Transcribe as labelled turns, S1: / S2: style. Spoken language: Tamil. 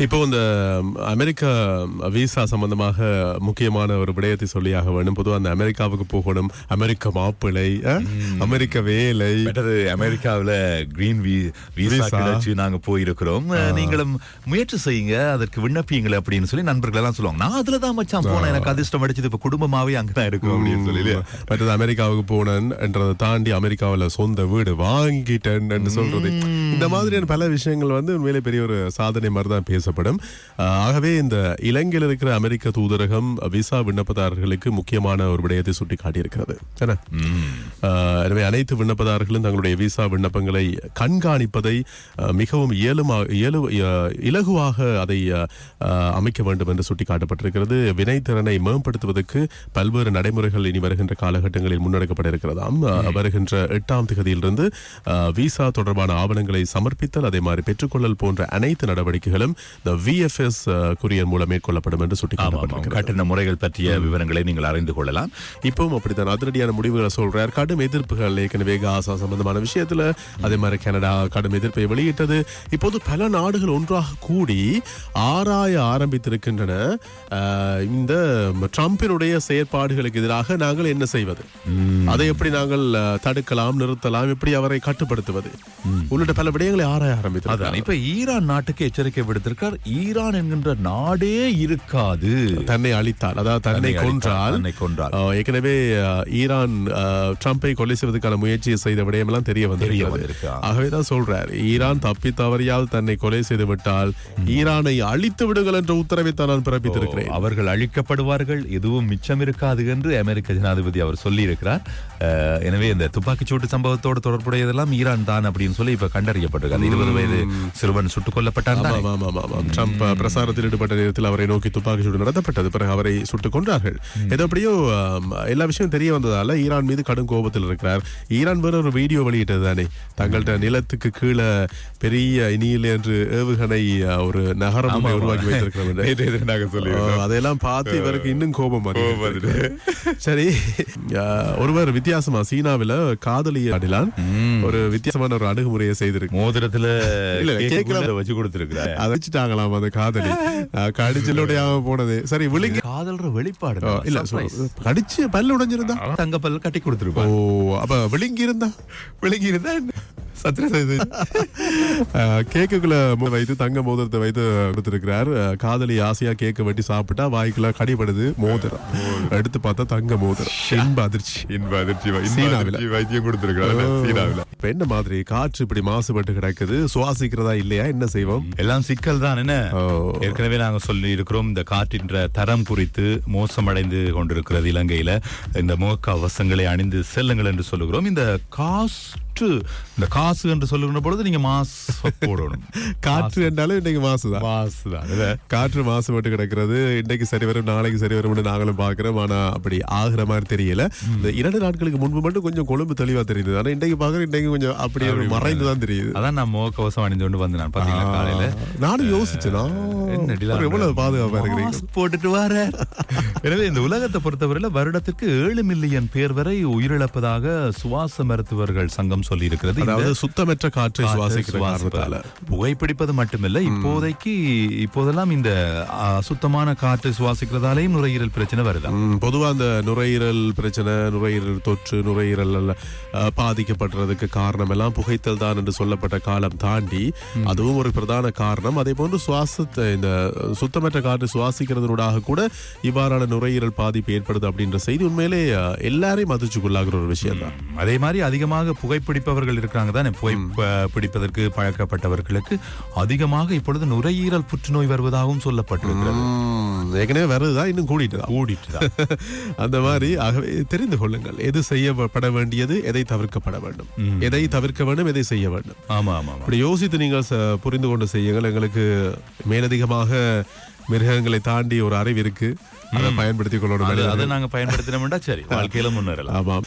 S1: இப்போ இந்த அமெரிக்கா விசா சம்பந்தமாக முக்கியமான ஒரு விடயத்தை சொல்லியாக வேணும் பொதுவாக அந்த அமெரிக்காவுக்கு போகணும். அமெரிக்க மாப்பிள்ளை அஹ், அமெரிக்க வேலை.
S2: அமெரிக்காவுல கிரீன் விசா. கிடைச்சு நாங்க போயிருக்கிறோம். நீங்களும் முயற்சி செய்யுங்க. அதற்கு விண்ணப்பியுங்கள் அப்படின்னு சொல்லி நண்பர்கள் எல்லாம் சொல்லுவாங்க. நான் அதுல தான் மச்சான் போனேன். எனக்கு அதிர்ஷ்டம் அடிச்சது இப்ப குடும்பமாவே அங்கதான் இருக்கும் அப்படின்னு சொல்லி
S1: மற்றது அமெரிக்காவுக்கு போனேன் என்றதை தாண்டி அமெரிக்காவுல சொந்த வீடு வாங்கிட்டேன் சொல்றது. இந்த மாதிரியான பல விஷயங்கள் வந்து உண்மையிலே பெரிய ஒரு சாதனை மாதிரி தான் பேசப்படும் ஆஹ், ஆகவே இந்த இலங்கையில் இருக்கிற அமெரிக்க தூதரகம் விசா விண்ணப்பதாரர்களுக்கு முக்கியமான ஒரு விடயத்தை சுட்டி காட்டியிருக்கிறது என்ன ஆஹ், எனவே அனைத்து விண்ணப்பதாரர்களும் தங்களுடைய விசா விண்ணப்பங்களை கண்காணிப்பதை மிகவும் இயலுமா இயலு இலகுவாக அதை அமைக்க வேண்டும் என்று சுட்டிக்காட்டப்பட்டிருக்கிறது. வினைத்திறனை மேம்படுத்துவதற்கு பல்வேறு நடைமுறைகள் இனி வருகின்ற காலகட்டங்களில் முன்னெடுக்கப்பட இருக்கிறதாம் வருகின்ற எட்டாம் தேதியிலிருந்து ஆஹ், விசா தொடர்பான ஆவணங்களை சமர்ப்பித்தல் அதே மாதிரி பெற்றுக்கொள்ளல் போன்ற அனைத்து நடவடிக்கைகளும் இந்த விஎஃப்எஸ் குரியர் மூலம் மேற்கொள்ளப்படும் என்று. சுட்டிக்காட்டப்பட்டிருக்கிறது.
S2: கட்டண முறைகள் பற்றிய விவரங்களை நீங்கள் அறிந்து கொள்ளலாம்.
S1: இப்பவும் அப்படித்தான். அதிரடியான முடிவுகளை சொல்றார். கடும் எதிர்ப்புகள் ஏற்கனவே காசா சம்பந்தமான விஷயத்துல. அதே மாதிரி கனடா கடும் எதிர்ப்பை வெளியிட்டது. இப்போது பல நாடுகள் ஒன்றாக கூடி ஆராய ஆரம்பித்திருக்கின்றன. இந்த ட்ரம்பினுடைய செயற்பாடுகளுக்கு எதிராக நாங்கள் என்ன செய்வது? அதை எப்படி நாங்கள் தடுக்கலாம் நிறுத்தலாம்? எப்படி அவரை கட்டுப்படுத்துவது? உள்ளிட்ட பல விடயங்களை ஆராய ஆரம்பித்திருக்கிறார்
S2: இப்ப ஈரான் நாட்டுக்கு எச்சரிக்கை விடுத்திருக்கார் ஈரான் என்கின்ற நாடே இருக்காது.
S1: தன்னை அழித்தால் அதாவது தன்னை கொன்றால்
S2: தன்னை கொன்றால்.
S1: ஏற்கனவே ஈரான் ஆஹ், ட்ரம்பை கொலை செய்வதற்கான முயற்சியை செய்த விடயமெல்லாம் தெரிய வந்திருக்கிறது.
S2: வந்திருக்கு.
S1: ஆகவேதான் சொல்றார் ஈரான் தப்பி தவறியாவது தன்னை கொலை செய்து விட்டால் ஈரானை அழித்து விடுங்கள் என்ற உத்தரவை தான் நான் பிறப்பித்திருக்கிறேன்.
S2: அவர்கள் அழிக்கப்படுவார்கள் எதுவும் மிச்சம் இருக்காது என்று அமெரிக்க ஜனாதிபதி அவர் சொல்லி இருக்கிறார் எனவே இந்த துப்பாக்கிச் சூட்டு சம்பவத்தோடு தொடர்புடையதெல்லாம் ஈரான் தான் அப்படின்னு சொல்லி இப்ப கண்டறியப்பட்டிருக்கு அந்த இருபது வயது சிறுவன் சுட்டுக் கொல்லப்பட்டான்
S1: ட்ரம்ப் அஹ், பிரசாரத்தில் ஈடுபட்ட நேரத்தில் அவரை நோக்கி துப்பாக்கி சூடு நடத்தப்பட்டது. பிறகு அவரை சுட்டுக் ஏதோ எப்படியோ ஆம், எல்லா விஷயம் தெரிய வந்ததால ஈரான் மீது கடும் கோபத்தில் இருக்கிறார். ஈரான் வேற ஒரு வீடியோ வெளியிட்டது தானே. தங்கள்ட்ட நிலத்துக்கு கீழே பெரிய இனியில் என்று ஏவுகணை அஹ், ஒரு நகரம் உருவாக்கி வைத்திருக்கிறோம் அதையெல்லாம் பார்த்து இவருக்கு இன்னும் கோபம் சரி ஒருவர் வித்தியாசமா சீனாவில காதலி அடிலான் ஒரு வித்தியாசமான ஒரு அணுகுமுறையை செய்திருக்கு.
S2: மோதிரத்துல வச்சு கொடுத்திருக்கிறார்.
S1: அதை வச்சுட்டாங்களாம் அந்த காதலி. அஹ், கடிச்சலோடையாம போனது. சரி விழுங்கி.
S2: காதல்ற வெளிப்பாடு
S1: இல்ல கடிச்சு பல்லு உடைஞ்சிருந்தா?
S2: தங்க பல்ல கட்டி
S1: ஓ
S2: கொடுத்திருப்பார்
S1: அப்ப விழுங்கி இருந்தா
S2: விளங்கி இருந்தா
S1: கேக்குக்குள்ள வைத்து தங்க மோதிரத்தை வைத்து கொடுத்திருக்கிறார் காதலி ஆசையா கேக்க வெட்டி சாப்பிட்டா வாய்க்குள்ள கடிபடுது மோதிரம். எடுத்து பார்த்தா தங்க மோதிரம். இன்ப அதிர்ச்சி.
S2: இன்ப அதிர்ச்சி வைத்தியம் கொடுத்திருக்கிறார் சீனாவில.
S1: இப்ப என்ன மாதிரி காற்று இப்படி மாசுபட்டு கிடக்குது? சுவாசிக்கிறதா இல்லையா? என்ன செய்வோம்?
S2: எல்லாம் சிக்கல் தான் என்ன?
S1: ஓ.
S2: ஏற்கனவே நாங்க சொல்லி இருக்கிறோம் இந்த காற்றின்ற தரம் குறித்து மோசமடைந்து கொண்டிருக்கிறது இலங்கையில. இந்த முகக்கவசங்களை அணிந்து செல்லுங்கள் என்று சொல்லுகிறோம். இந்த காற்று. இந்த காசு என்று சொல்லுகிற பொழுது நீங்க மாஸ் போடணும்.
S1: காற்று என்றாலும் இன்னைக்கு
S2: மாசு தான் இல்ல?
S1: காற்று மாசுபட்டு கிடக்கிறது. இன்னைக்கு சரி வரும் நாளைக்கு சரி வரும்னு நாங்களும் பாக்குறோம் ஆனா அப்படி ஆகுற மாதிரி தெரியல. இந்த இரண்டு நாட்களுக்கு முன்பு மட்டும் கொஞ்சம் கொழும்பு தெளிவா தெரியுது ஆனா இன்றைக்கு பாக்குறேன் இன்றைக்கு கொஞ்சம் அப்படியே மறைந்து தான் தெரியுது.
S2: அதான் நான் முகக்கவசம் அணிந்து கொண்டு வந்து நான் காலையில?
S1: நானும் யோசிச்சேனா. எவ்வளவு பாதுகாப்பா இருக்கிறீங்க?
S2: போட்டுட்டு வர. எனவே இந்த உலகத்தை பொறுத்தவரையில வருடத்திற்கு ஏழு மில்லியன் பேர் வரை உயிரிழப்பதாக சுவாச மருத்துவர்கள் சங்கம் சொல்லி இருக்கிறது
S1: அதாவது சுத்தமற்ற காற்றை சுவாசிக்கிற. காரணத்தால.
S2: புகைப்பிடிப்பது மட்டுமில்ல இப்போதைக்கு இப்போதெல்லாம் இந்த அசுத்தமான காற்றை சுவாசிக்கிறதாலேயும் நுரையீரல் பிரச்சனை வருதா?
S1: ம், பொதுவா அந்த நுரையீரல் பிரச்சனை நுரையீரல் தொற்று நுரையீரல் பாதிக்கப்படுறதுக்கு காரணம் எல்லாம் புகைத்தல் தான் என்று சொல்லப்பட்ட காலம் தாண்டி அதுவும் ஒரு பிரதான காரணம். அதே போன்று சுவாசத்தை இந்த சுத்தமற்ற காற்று சுவாசிக்கிறதுனூடாக கூட இவ்வாறான நுரையீரல் பாதிப்பு ஏற்படுது அப்படின்ற செய்தி உண்மையிலே எல்லாரையும் அதிர்ச்சிக்குள்ளாகிற ஒரு விஷயம் தான்
S2: அதே மாதிரி அதிகமாக புகைப்பிடிப்பவர்கள் இருக்கிறாங்க தானே? புகை ப- பிடிப்பதற்கு பழக்கப்பட்டவர்களுக்கு அதிகமாக இப்பொழுது நுரையீரல் புற்றுநோய் வருவதாகவும் சொல்லப்பட்டிருக்கிறது.
S1: ஏற்கனவே வருதுதான் இன்னும் கூடிட்டு
S2: கூடிட்டு
S1: அந்த மாதிரி ஆகவே தெரிந்து கொள்ளுங்கள். எது செய்யப்பட வேண்டியது எதை தவிர்க்கப்பட வேண்டும். எதை தவிர்க்க வேண்டும் எதை செய்ய வேண்டும்.
S2: ஆமா ஆமா
S1: அப்படி யோசித்து நீங்கள் புரிந்து கொண்டு செய்யுங்கள். எங்களுக்கு மேலதிகமாக மிருகங்களை தாண்டி ஒரு அறிவு இருக்கு. அதை பயன்படுத்திக் கொள்ளணும்
S2: அது- அதை நாங்க பயன்படுத்தினோம்னா சரி வாழ்க்கையில முன்னேறலாம்.
S1: ஆமாம்.